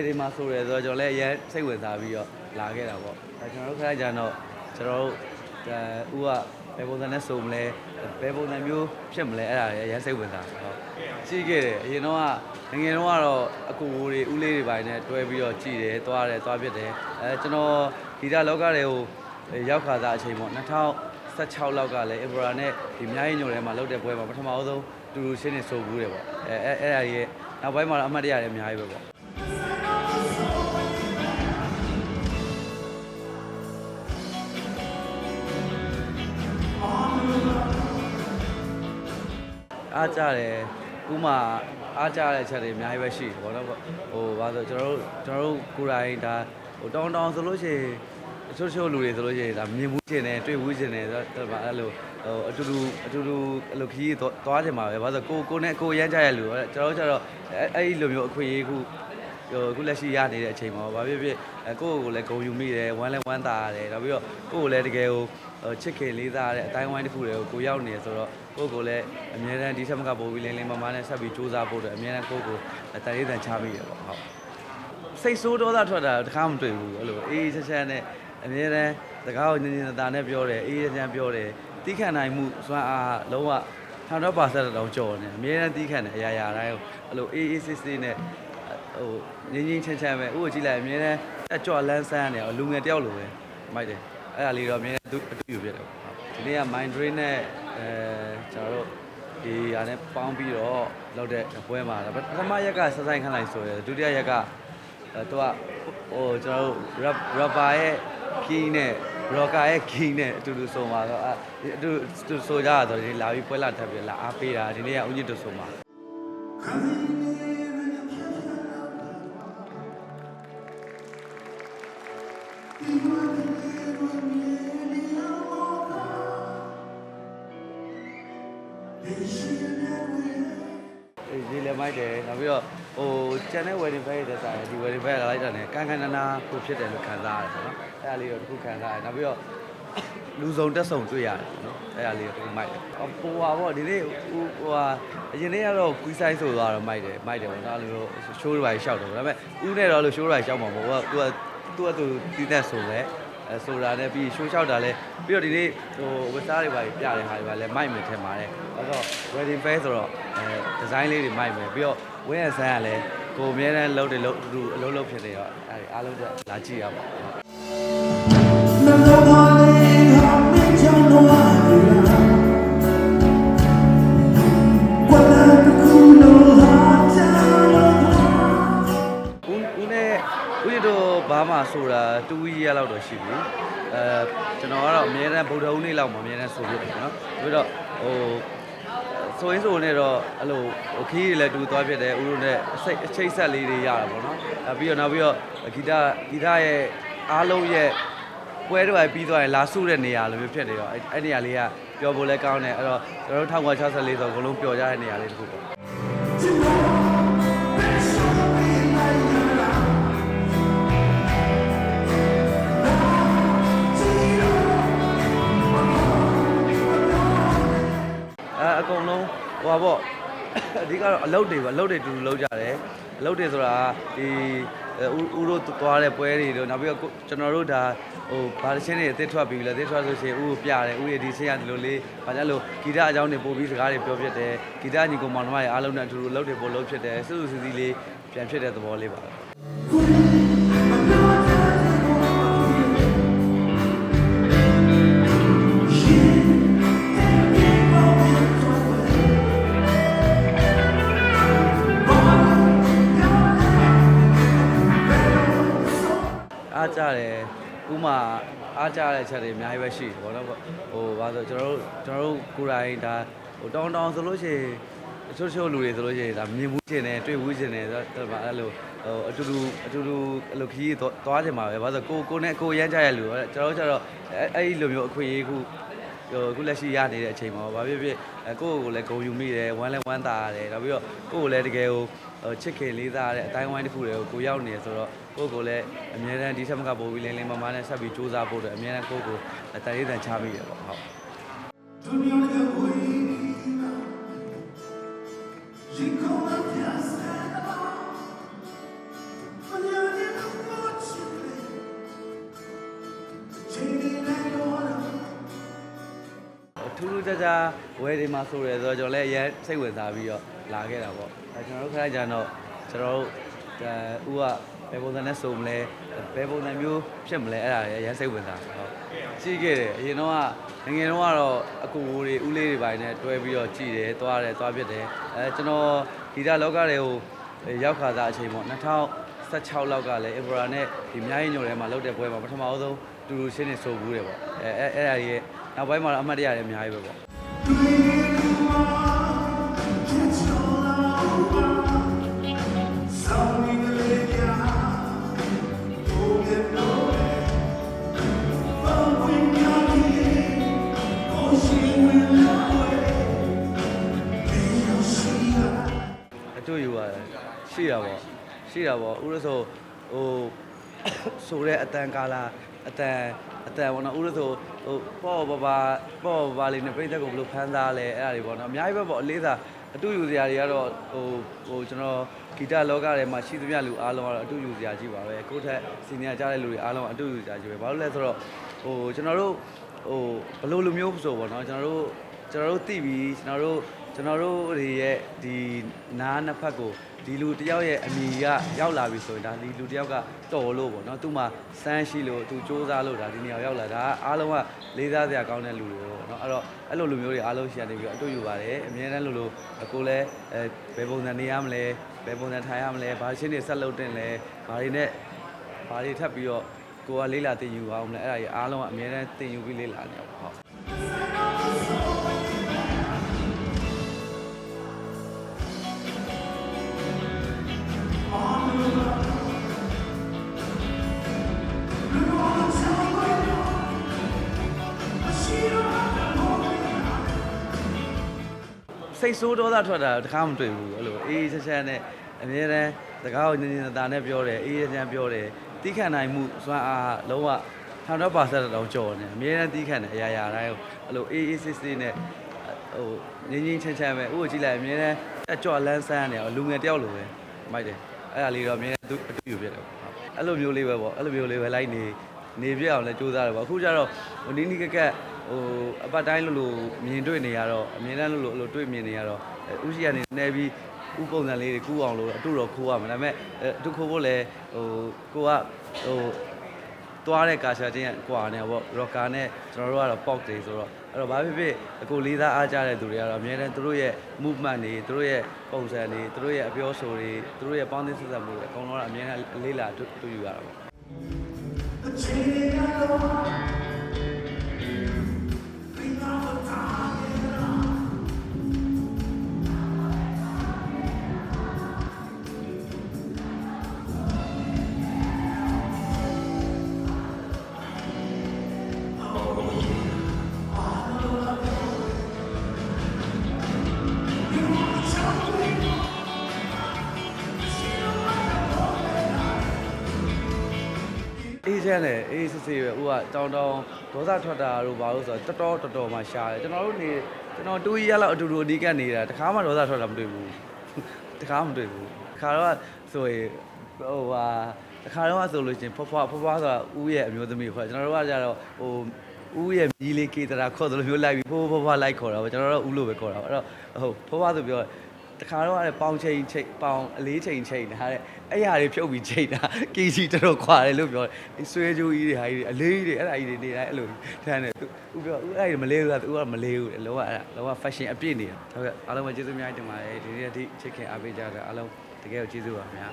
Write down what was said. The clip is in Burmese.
wedding မှာဆိုရဲဆိုတော့ကျွန်တော်လည်းအရင်စိတ်ဝင်စားပြီးတော့လာခဲ့တာပေါ့အဲကျွန်တော်တို့ခက်ကြတော့ကျွန်တော်တို့အဲဦးကဘယ်ပုံစံနဲ့ဆိုမလဲဘယ်ပုံစံမျိုးဖြစ်မလဲအဲ့ဒါလည်းအရင်စိတ်ဝင်စားဟုတ်ကြည့်ခဲ့တယ်အရင်တော့ကငယ်တော့ကတော့အကူတွေဦးလေးတွေပိုင်းနဲ့တွဲပြီးတော့ကြည့်တယ်သွားတယ်သွားပြစ်တယ်အဲကျွန်တော်ဒီတာလောကတွေကိုရောက်ခါစားအချိန်ပေါ့2016လောက်ကလည်းအင်ဘရာနဲ့ဒီအများကြီးညိုထဲမှာလုပ်တဲ့ပွဲမှာပထမအဆုံးတူတူရှင်းနေဆိုဘူးတယ်ပေါ့အဲအဲအဲ့ဒါကြီးနောက်ပိုင်းမှာတော့အမှတ်တရလည်းအများကြီးပဲပေါ့ အားကြတယ်ဥမာအားကြတဲ့အချက်တွေအများကြီးပဲရှိတယ်ဗောနော်ဟိုဘာလို့ကျွန်တော်တို့ကျွန်တော်တို့ကိုယ်တိုင်ဒါဟိုတောင်းတောင်းဆိုလို့ရှိရင်အချို့ချို့လူတွေဆိုလို့ရှိရင်ဒါမြင်မှုကျင်တယ်တွေ့မှုကျင်တယ်ဆိုတော့အဲ့လိုဟိုအတူတူအတူတူအဲ့လိုခီးသွားတယ်မှာပဲဘာလို့ကိုကိုနဲ့ကိုရမ်းကြရလူကျွန်တော်တို့ကျတော့အဲ့ဒီလိုမျိုးအခွင့်အရေးခုဟိုအခုလက်ရှိရနေတဲ့အချိန်မှာဘာဖြစ်ဖြစ်အဲကိုယ့်ကိုယ်လည်းဂုံယူမိတယ်ဝမ်းလည်းဝမ်းသာရတယ်နောက်ပြီးတော့ကိုယ့်ကိုယ်လည်းတကယ်ဟိုချစ်ခင်လေးစားတဲ့အတိုင်းဝိုင်းတစ်ခုတွေကိုကိုရောက်နေဆိုတော့ ကိုယ့်ကိုယ်လည်းအများတန်းဒီထက်မကပိုပြီးလင်းလင်းမမနဲ့ဆက်ပြီးစူးစမ်းဖို့အတွက်အများတန်းကိုယ့်ကိုယ်တန်ရေးတန်ချမိရပေါ့ဟုတ်စိတ်ဆိုးဒေါသထွက်တာတခါမတွေ့ဘူးအဲ့လိုအေးအေးချမ်းချမ်းနဲ့အများတန်းစကားကိုညင်ညင်သာသာနဲ့ပြောတယ်အေးအေးချမ်းချမ်းပြောတယ်တီးခံနိုင်မှုစွမ်းအားလုံးဝ100%တောင်ကြော်နေအများတန်းတီးခံတယ်အရာရာတိုင်းကိုအဲ့လိုအေးအေးဆေးဆေးနဲ့ဟိုငင်းငင်းချမ်းချမ်းပဲဥကိုကြည့်လိုက်အမြဲတမ်းအကြော်လန်းဆန်းနေအောင်လူငယ်တယောက်လိုပဲမိုက်တယ်အဲ့ဒါလေးတော့အမြဲတမ်းသူအတူယူဖြစ်တယ်ပေါ့ဒီနေ့က mind drain နဲ့ အဲကျွန်တော်တို့ဒီဟာနဲ့ပေါင်းပြီးတော့လောက်တဲ့ပွဲမှာပထမရက်ကစဆိုင်ခန့်လိုက်ဆိုရယ်ဒုတိယရက်ကအဲသူကဟိုကျွန်တော်တို့ rubber ရဲ့ key နဲ့ rocker ရဲ့ key နဲ့အတူတူဆိုမှာတော့အတူတူဆိုကြတာဆိုဒီလာပြီးပွဲလာထပ်ပြီးလာအားပေးတာဒီနေ့ကဦးညစ်တို့ဆိုမှာ ဒီလည်းမိုက်တယ်နောက်ပြီးတော့ဟိုကျန်တဲ့ wedding bag တဲ့ဆိုင်ဒီ wedding bag လိုက်တာနဲ့ကန်ကန်နာနာကိုဖြစ်တယ်လို့ခံစားရတယ်ပေါ့နော်အဲ့ဒါလေးတော့တစ်ခုခံစားရတယ်နောက်ပြီးတော့လူစုံတက်စုံတွေ့ရတယ်ပေါ့နော်အဲ့ဒါလေးတော့တစ်ခုမိုက်တယ်ဟိုဟာပေါ့ဒီနေ့ဟိုဟိုဟာအရင်နေ့ကတော့ကွီးဆိုင်ဆိုသွားတော့မိုက်တယ်မိုက်တယ်ပေါ့နော်အဲ့လို show တွေပါရှောက်တယ်ပေါ့ဒါပေမဲ့ဦးနဲ့တော့လို့ show တွေရှောက်မှာမဟုတ်ဘူးသူကသူကသူကသူတီးတဲ့ဆိုလဲ အဲဆိုတာနဲ့ပြီးရှိုးလျှောက်တာလဲပြီးတော့ဒီနေ့ဟိုဝက်စားတွေပါပြတဲ့ဟာတွေပါလဲမိုက်မယ်ထင်ပါတယ်အဲ့တော့ wedding fair ဆိုတော့အဲဒီဇိုင်းလေးတွေမိုက်မယ်ပြီးတော့ဝင်းရဆန်းကလည်းကိုအများနဲ့လှုပ်တယ်လှုပ်တူအလုံးလုံးဖြစ်နေတော့အဲအားလုံးကလာကြည့်ရပါ ဆိုတာတူဝီရလောက်တော့ရှိပြီအဲကျွန်တော်ကတော့အများနဲ့ဗုဒ္ဓဦးနေ့လောက်မှာအများနဲ့ဆိုပြတယ်နော်ပြီးတော့ဟိုဆိုရင်ဆိုနေတော့အဲ့လိုဟိုခီးတွေလည်းတူသွားဖြစ်တယ်ဦးတို့နဲ့အစိတ်အချိတ်ဆက်လေးတွေရတာပေါ့နော်အဲပြီးတော့နောက်ပြီးတော့ဂီတဂီတရဲ့အားလုံးရဲ့ပွဲတွေပြီးသွားရင်လာစုတဲ့နေရာလိုမျိုးဖြစ်နေတော့အဲ့အဲ့နေရာလေးကပျော်ဖို့လည်းကောင်းတယ်အဲ့တော့ကျွန်တော်တို့1964ဆိုအကုန်လုံးပျော်ကြတဲ့နေရာလေးတစ်ခုပေါ့ အဲအကုန်လုံးဟိုပါပေါ့အဓိကတော့အလုပ်တွေပါအလုပ်တွေတူတူလုပ်ကြတယ်အလုပ်တွေဆိုတာဒီဦးဦးတို့သွားတဲ့ပွဲတွေတို့နောက်ပြီးတော့ကျွန်တော်တို့ဒါဟိုဘာတစ်ချင်းတွေအသစ်ထွက်ပြီးလဲအသစ်ထွက်ဆိုရှင်ဦးကိုပြတယ်ဦးရဲ့ဒီချင်းရတယ်လို့လေးဘာကြလို့ဂီတအကြောင်းတွေပို့ပြီးစကားတွေပြောဖြစ်တယ်ဂီတညီကောင်မောင်နှမတွေအားလုံးနဲ့အတူတူအလုပ်တွေပို့လုပ်ဖြစ်တယ်စွစွစည်းစည်းလေးပြန်ဖြစ်တဲ့သဘောလေးပါ အားကြတယ်ဥမာအားကြတဲ့အချက်တွေအများကြီးပဲရှိတယ်ဗောနော်ဟိုဘာလို့ကျွန်တော်တို့ကျွန်တော်တို့ကိုယ်တိုင်ဒါဟိုတောင်းတောင်းဆိုလို့ရှိရင်အချို့ချို့လူတွေဆိုလို့ရှိရင်ဒါမြင်မှုကျင်တယ်တွေ့မှုကျင်တယ်ဆိုတော့အဲ့လိုဟိုအတူတူအတူတူအဲ့လိုခီးသွားတယ်မှာပဲဘာလို့ကိုကိုနဲ့ကိုရမ်းကြရလူကျွန်တော်တို့ကျတော့အဲ့ဒီလိုမျိုးအခွင့်အရေးခုဟိုအခုလက်ရှိရနေတဲ့အချိန်မှာဘာဖြစ်ဖြစ်အဲကိုယ့်ကိုယ်လည်းဂုံယူမိတယ်ဝမ်းလည်းဝမ်းသာရတယ်နောက်ပြီးတော့ကိုယ့်ကိုယ်လည်းတကယ်ဟိုချစ်ခင်လေးစားတဲ့အတိုင်းဝိုင်းတစ်ခုတွေကိုကိုရောက်နေဆိုတော့ ကိုကိုလည်းအများရန်ဒီဆက်မကပို့ပြီးလင်းလင်းမမနဲ့ဆက်ပြီးစူးစမ်းဖို့အတွက်အများရန်ကိုကိုတရိတ်တန်ချပြီးရပေါ့ဟုတ်ထူးထူးခြားခြားဝယ်ဒီမှာဆိုရဲဆိုတော့ကျွန်တော်လည်းအရင်စိတ်ဝင်စားပြီးတော့လာခဲ့တာပေါ့အဲကျွန်တော်တို့ခဏကြာတော့ကျွန်တော်တို့အဲဦးက ဘယ်ပုံစံနဲ့စုံမလဲဘယ်ပုံစံမျိုးဖြစ်မလဲအဲ့ဒါလည်းအရင်စိတ်ဝင်စားဟုတ်ရှိခဲ့တယ်အရင်တော့ကငယ်ငယ်တော့ကတော့အကူတွေဦးလေးတွေပိုင်းနဲ့တွဲပြီးတော့ကြည်တယ်သွားတယ်သွားပြစ်တယ်အဲကျွန်တော်ဂီတလောကတွေကိုရောက်ခါသားအချိန်ပေါ့2016လောက်ကလည်း Evora နဲ့ဒီအများကြီးညိုထဲမှာလုပ်တဲ့ပွဲမှာပထမဆုံးတူတူရှင်းနေဆိုဘူးတယ်ပေါ့အဲအဲအဲ့ဒါကြီးရဲ့နောက်ပိုင်းမှာတော့အမှတ်တရလည်းအများကြီးပဲပေါ့ ပေါ့ရှိတာပေါ့ဥရဆိုဟိုဆိုတဲ့အတန်ကာလာအတန်အတန်ပေါ့နော်ဥရဆိုဟိုပေါ့ပါပါပေါ့ပါပါလေးနဲ့ပြိသက်ကိုဘယ်လိုဖမ်းသားလဲအဲ့ဒါတွေပေါ့နော်အများကြီးပဲပေါ့အလေးစားအတူယူစရာတွေကတော့ဟိုဟိုကျွန်တော်ဂီတလောကထဲမှာရှိသမျှလူအားလုံးကတော့အတူယူစရာကြီးပါပဲကိုယ့်ထက်စီနီယာကြားတဲ့လူတွေအားလုံးအတူယူစရာကြီးပဲဘာလို့လဲဆိုတော့ဟိုကျွန်တော်တို့ဟိုဘယ်လိုလူမျိုးဆိုပေါ့နော်ကျွန်တော်တို့ကျွန်တော်တို့သိပြီးကျွန်တော်တို့ ကျွန်တော်တို့တွေရဲ့ဒီနားနှစ်ဖက်ကိုဒီလူတယောက်ရဲ့အမိကရောက်လာပြီဆိုရင်ဒါဒီလူတယောက်ကတော်လို့ပေါ့နော်သူမှစမ်းရှိလို့သူစူးစမ်းလို့ဒါဒီနေရာရောက်လာဒါအားလုံးကလေးစားစရာကောင်းတဲ့လူတွေပေါ့နော်အဲ့တော့အဲ့လိုလူမျိုးတွေအားလုံးရှိရနေပြီးတော့အတူယူပါတယ်အမြဲတမ်းလို့လို့ကိုလည်းအဲဘယ်ပုံစံနေရမလဲဘယ်ပုံစံထိုင်ရမလဲဘာရှင်းနေဆက်လုပ်တင်လဲဘာတွေနဲ့ဘာတွေထပ်ပြီးတော့ကိုကလေးလာတင်ယူအောင်မလဲအဲ့ဒါကြီးအားလုံးကအမြဲတမ်းတင်ယူပြီးလေးလာနေတော့ဟုတ် စိတ်ဆိုးဒေါသထွက်တာတခါမတွေ့ဘူးအဲ့လိုအေးအေးချမ်းချမ်းနဲ့အမြဲတမ်းစကားကိုညင်ညင်သာနဲ့ပြောတယ်အေးအေးချမ်းချမ်းပြောတယ်တီးခံနိုင်မှုစွမ်းအားလုံးဝ100%တောင်ကြော်နေအမြဲတမ်းတီးခံတယ်အရာရာတိုင်းကိုအဲ့လိုအေးအေးဆေးဆေးနဲ့ဟိုငင်းငင်းချမ်းချမ်းပဲဥကိုကြည့်လိုက်အမြဲတမ်းတက်ကြော်လန်းဆန်းနေအောင်လူငယ်တယောက်လိုပဲမိုက်တယ်အဲ့ဒါလေးတော့အမြဲတမ်းသူအတူယူပြတယ်ပေါ့အဲ့လိုမျိုးလေးပဲပေါ့အဲ့လိုမျိုးလေးပဲလိုက်နေနေပြအောင်လဲစူးစမ်းတယ်ပေါ့အခုကျတော့ဟိုနီးနီးကက်ကက် ဟိုအပတ်တိုင်းလို့လို့မြင်တွေ့နေရတော့အမြင်တမ်းလို့လို့အဲ့လိုတွေ့မြင်နေရတော့ဥရှိကနေနေပြီးဥပုံစံလေးတွေကူးအောင်လို့အတူတော့ခိုးရမှာဒါပေမဲ့အတူခိုးဖို့လဲဟိုကိုကဟိုသွားတဲ့ကာရှာချင်းကကွာနေပေါ့ရော့ကာနဲ့ကျွန်တော်တို့ကတော့ pop တွေဆိုတော့အဲ့တော့ဘာဖြစ်ဖြစ်အကိုလေးသားအားကြတဲ့သူတွေကတော့အများနဲ့သူတို့ရဲ့ movement တွေသူတို့ရဲ့ပုံစံတွေသူတို့ရဲ့အပြောဆိုတွေသူတို့ရဲ့ပေါင်းသင်းဆက်ဆံမှုတွေအကုန်လုံးကအများနဲ့လေးလာတူတူယူရတာပေါ့ ချမ်းတယ်အေးစစ်စစ်ပဲဥကတောင်းတောင်းဒေါသထွက်တာတို့ဘာလို့ဆိုတော့တော်တော်တော်တော်မှရှားတယ်ကျွန်တော်တို့နေကျွန်တော်တူကြီးရလောက်အတူတူအနီးကပ်နေတာတခါမှဒေါသထွက်တာမတွေ့ဘူးတခါမှမတွေ့ဘူးတခါတော့ဆိုရင်ဟိုဟာတခါတော့ဆိုလို့ချင်းဖွားဖွားဖွားဖွားဆိုတာဦးရဲ့အမျိုးသမီးခေါ်ကျွန်တော်တို့ကကြတော့ဟိုဦးရဲ့မြီးလေးကေတရာခေါ်တယ်လို့မျိုးလိုက်ပြီးဖိုးဖိုးဖွားလိုက်ခေါ်တာပေါ့ကျွန်တော်တို့ဦးလို့ပဲခေါ်တာပေါ့အဲ့တော့ဟုတ်ဖွားဖွားဆိုပြော တခါတော့အဲ့ပေါင်ချိန်ချိန်ပေါင်အလေးချိန်ချိန်တာတဲ့အဲ့ဟာတွေဖြုတ်ပြီးချိန်တာ KG တော်တော်ခွာတယ်လို့ပြောတယ်ဒီဆွဲကြိုးကြီးတွေဟာကြီးတွေအလေးကြီးတွေအဲ့ဒါကြီးတွေနေတိုင်းအဲ့လိုထမ်းတယ်သူပြောဦးအဲ့ဒီမလေးဘူးလားသူကမလေးဘူးလောကအဲ့ဒါလောက fashion အပြည့်နေတာဟုတ်ကဲ့အားလုံးပဲကျေးဇူးအများကြီးတင်ပါတယ်ဒီနေ့အထိချစ်ခင်အားပေးကြတာအားလုံးတကယ်ကိုကျေးဇူးပါခင်ဗျာ